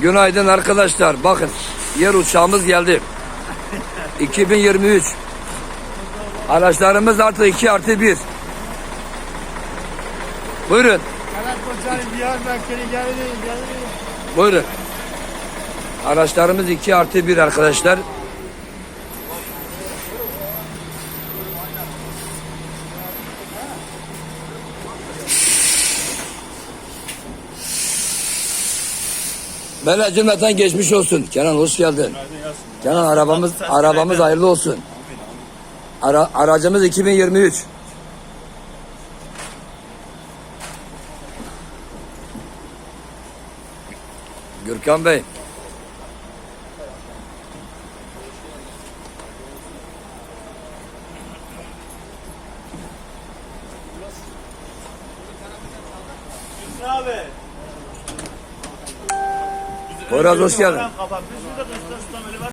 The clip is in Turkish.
Günaydın arkadaşlar. Bakın yer uçağımız geldi. 2023. Araçlarımız artı 2 artı 1. Buyurun. Karakoçay Diyarbakır'ı geldi, geldi. Buyurun. Araçlarımız 2 artı 1 arkadaşlar. Böyle cümleten geçmiş olsun. Kenan hoş geldin. Kenan arabamız arabamız hayırlı olsun. Ara, aracımız 2023. Gürkan Bey. Abi. Poyraz hoş geldin.